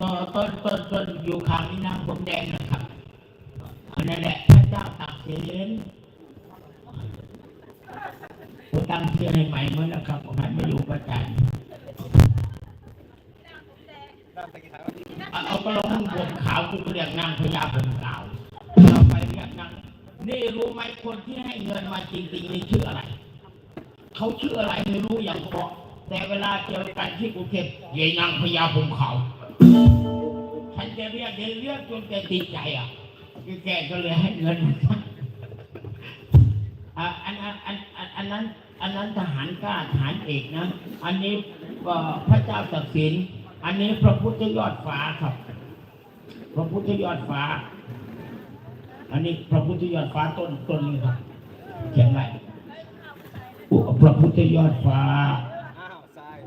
ต้นต้นต้นต้นอยู่ข้างแม่น้ำผมแดงนะครับอันนั้นแหละพระเจ้าตากเสินผมตั้งชื่อให้ใหม่เมื่อแล้วครับผมให้ไม่อยู่ประจันเอาเอาไปลงผมขาวกูก็เรียกนางพญาผมขาวเราไปเรียกนางนี่รู้ไหมคนที่ให้เงินมาจริงๆนี่ชื่ออะไร เขาชื่ออะไรไม่รู้อย่างเพราะแต่เวลาเจอกันที่กรุงเทพยายนางพญาผมขาว ฉันจะเรียกเดี๋ยวเรียกจนแกติดใจอะคือแกก็เลยให้เงินอันอันอันอันอันนั้น อันนั้นทหารกล้าทหารเอกนะ อันนี้พระเจ้าตักสิน อันนี้พระพุทธยอดฟ้าครับ พระพุทธยอดฟ้า อันนี้พระพุทธยอดฟ้าต้นต้นนี้ครับเขียนไว้พระพุทธยอดฟ้า อ้าวทราย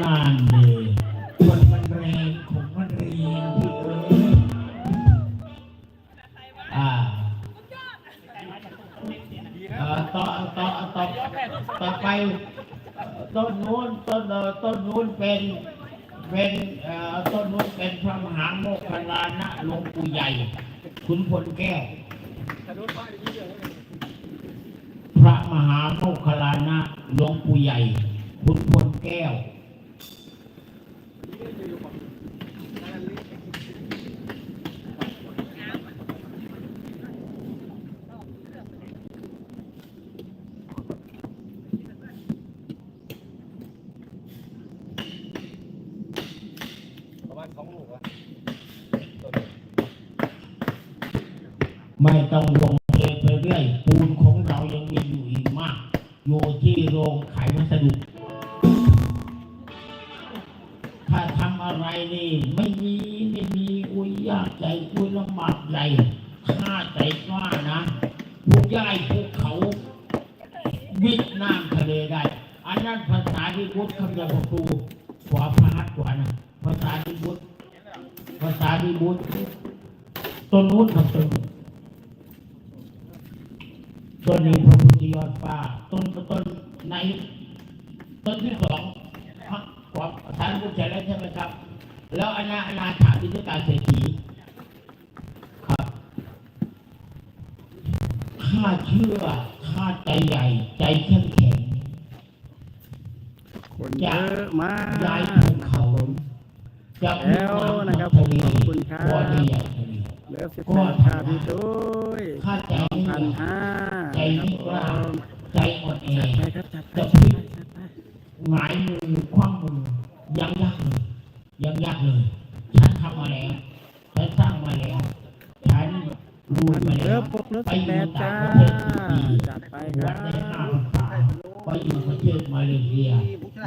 นั่นเลยคนมันแรงของมันเรียนพี่เอ้ยอ่าต่อต่อต่อต่อไปต้นนู้นต้นเอ่อต้นนู้นเป็นเป็นเอ่อต้นนู้นเป็นพระมหาโมคคลานะหลวงปู่ใหญ่ขุนพลแก้วพระมหาโมคคัลลานะหลวงปู่ใหญ่ขุนพลแก้ว ประมาณสองลูกอะ ไม่ต้องวงเทไปเรื่อยปูนของเรายังมีอยู่อีกมาก อยู่ที่โรงขายวัสดุ ถ้าทำอะไรนี่ ไม่มีไม่มีอุ้ยยากใจอุ้ยลำบากใหญ่ข้าใจกล้านะผู้ย่ายภูเขาวิดน้ำทะเลได้ อันนั้นภาษาที่พุทธคำยาประตูขวาพระหัตถ์ขวานะภาษาที่พุทธภาษาที่พุทธต้นนู้นกับต้นต้นนี้พระพุทธยอดฟ้าต้นต้นในต้นที่สองาทานพุทธเสร็จแล้วใช่ไหมครับ แล้วอนาอนาถาวิจการเศรษฐีครับข้าเชื่อข้าใจใหญ่ ใจเข้มแข็งคนเยอะมากย้ายภูเขาจะแล้วนะครับทะเลขอบคุณครับก็ดีใหญ่ทะเลเหลือสิบแปดชาพี่ด้วยข้าใจสองไม่พันห้าใจครัไม่บกล้าผมใจอ่อนแอไปครับจัดไปจัดไปจัดไปหงายมือคว่ำมือ ยังยากเลยยังยากเลยฉันทำมาแล้วฉันสร้างมาแล้วฉันรวยมาเหลืแล้อวปกเหลือไปสิบอแปยู่ดต่าจ้างประเทศดีจัดไปๆควัรัดบได้ห้าพรรษาไปอยู่ประเทศมาเลเซีย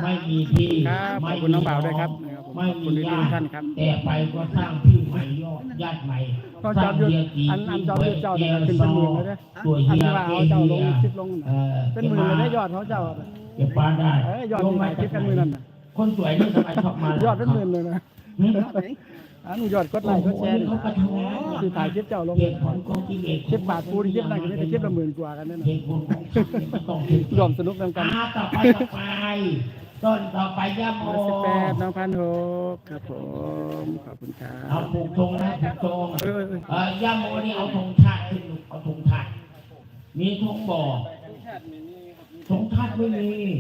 ไม่มีที่ครับขไม่อบคุณน้องบ่าวด้วยครับนะครับผมไม่ขอบคุมีณทุญากติท่านครับ แต่ไปก็สร้างที่ใหม่ยอดญาติใหม่ก็สจร้าองมยุทธเฮียกีอันอันจอมยุทธเจ้าเฮีเนี่ยยขึ้นซเป็นอหมื่นเลยนะตัวอันเฮียที่ว่าเกเอาเจ้าลเฮีงยคลิปลงเอน่ะอเป็นหมื่นเลยได้ยอดเขาเจ้าเก็บป้าได้เอ้ยยอดมีหลายคลิปกันมือนั่นน่ะ คนสวยนี่ทำไมชอบมายอดเป็นหมื่นเลยนะหืมอันนี้ยอดกดไลค์กดแชร์เขาก็ทำงานที่ถ่ายคลิปเจ้าลงเก็บผลของกิเลสคลิปบาทปูนคลิปนั่นก็ไม่ได้คลิปละหมื่นกว่ากันนั่นเก็น่ะบผลของฉันเนี่ยมันต้องถึงรวมสนุกนำกันอ่าต่อไปต่อไปต้นต่อไปย่าโมเหลือสิบแปดน้องพันหกครับผมขอบคุณครัเอาบผูกธงนะผูกธงเอ้ยเอ้ยเอ่อย่าโมนี่เอาธงชาติขึ้นลูกเอาธงชาติมีธงบ่อธงชาติไม่มีอืม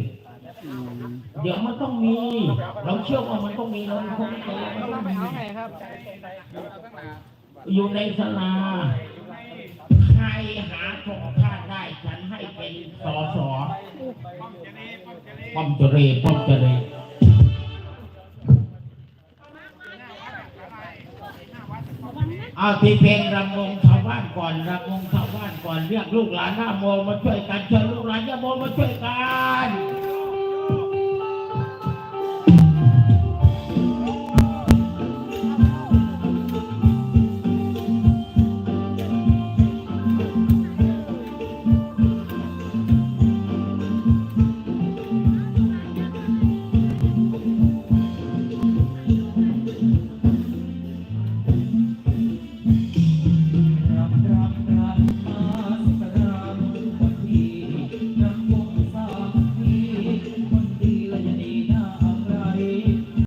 เดี๋ยวมันต้องมี เราเชื่อว่ามันต้องมีเราคงไม่เคยมันต้องมีอยู่ในศาลาใครหาธงชาได้ฉันให้เป็นสอสอป้อมเจเรป้อมเจเรเอาทีเพลงรำวงชาวบ้านก่อนรำวงชาวบ้านก่อนเรียกลูกหลานหน้าโมมาช่วยกันเชิญลูกหลานย่าโมมาช่วยกัน